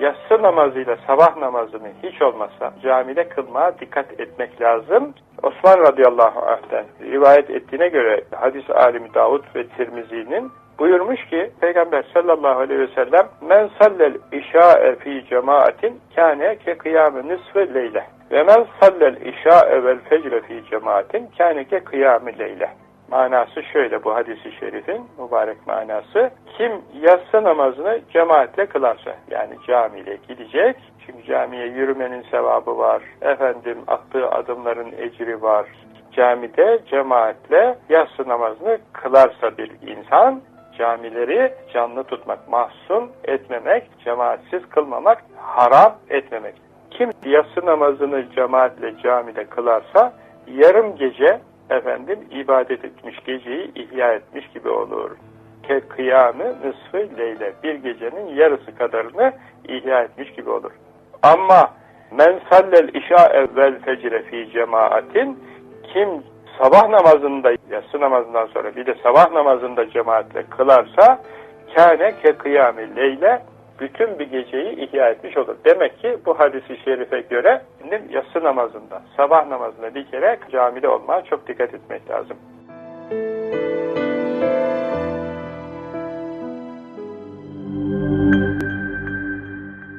yatsı namazıyla sabah namazını hiç olmazsa camide kılmaya dikkat etmek lazım. Osman radıyallahu anh'ten rivayet ettiğine göre hadis alimi Davud ve Tirmizi'nin buyurmuş ki Peygamber sallallahu aleyhi ve sellem men sallel işa'e fi cemaatin kâne ke kıyâmı nisfe leyle ve men sallel işa'e vel fecre fi cemaatin kâne ke kıyâmı leyle Manası şöyle bu hadisi şerifin mübarek manası. Kim yatsı namazını cemaatle kılarsa yani camiyle gidecek. Çünkü camiye yürümenin sevabı var. Efendim attığı adımların ecri var. Camide cemaatle yatsı namazını kılarsa bir insan camileri canlı tutmak, mahzun etmemek, cemaatsiz kılmamak, haram etmemek. Kim yatsı namazını cemaatle camide kılarsa yarım gece efendim ibadet etmiş geceyi ihya etmiş gibi olur. Ke kıyamı nısfı leyle bir gecenin yarısı kadarını ihya etmiş gibi olur. Ama men sallel işa evvel fecre fi cemaatin kim sabah namazında yatsı namazından sonra bir de sabah namazında cemaatle kılarsa kâne ke kıyami leyle bütün bir geceyi ihya etmiş olur. Demek ki bu hadisi şerife göre yatsı namazında, sabah namazında bir kere camide olmaya çok dikkat etmek lazım.